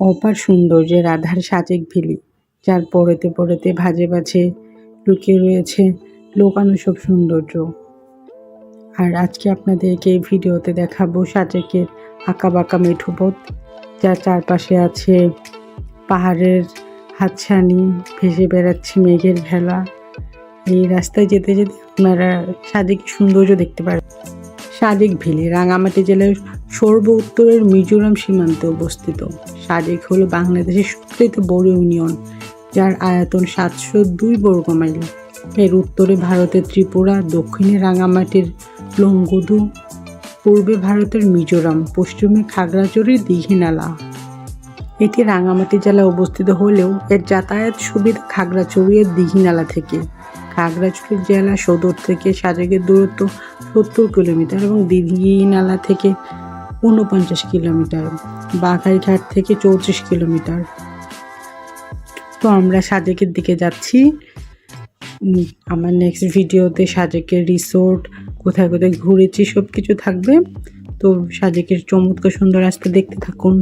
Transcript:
অপার সৌন্দর্যের আধার সাজেক ভেলি, যার পরেতে পরেতে ভাজে ভাজে লুকিয়ে রয়েছে লোকানো সব সৌন্দর্য। আর আজকে আপনাদেরকে এই ভিডিওতে দেখাবো সাজেকের আঁকা বাঁকা মেঠো পথ, যার চারপাশে আছে পাহাড়ের হাতছানি, ভেসে বেড়াচ্ছে মেঘের ভেলা। এই রাস্তায় যেতে যেতে আপনারা সাজেক সৌন্দর্য দেখতে পারেন সাজেক ভ্যালি রাঙামাটি জেলার সর্ব উত্তরের মিজোরাম সীমান্তে অবস্থিত। সাজেক হলো বাংলাদেশের সবচেয়ে বড় ইউনিয়ন, যার আয়তন সাতশো দুই বর্গ মাইল। এর উত্তরে ভারতের ত্রিপুরা, দক্ষিণে রাঙামাটির লংগুদু, পূর্বে ভারতের মিজোরাম, পশ্চিমে খাগড়াছড়ির দীঘিনালা। এটি রাঙামাটি জেলায় অবস্থিত হলেও এর যাতায়াত সুবিধা খাগড়াছড়ির দীঘিনালা থেকে। খাগড়াছড়ি জেলা সদর থেকে সাজেকের দূরত্ব সত্তর কিলোমিটার এবং দীঘিনালা থেকে ঊনপঞ্চাশ কিলোমিটার, বাঘাইঘাট থেকে চৌত্রিশ কিলোমিটার। তো আমরা সাজেকের দিকে যাচ্ছি। আমার নেক্সট ভিডিওতে সাজেকের রিসোর্ট কোথায় কোথায় ঘুরেছি সব কিছু থাকবে। তো সাজেকের চমৎকার সুন্দর রাস্তা দেখতে থাকুন।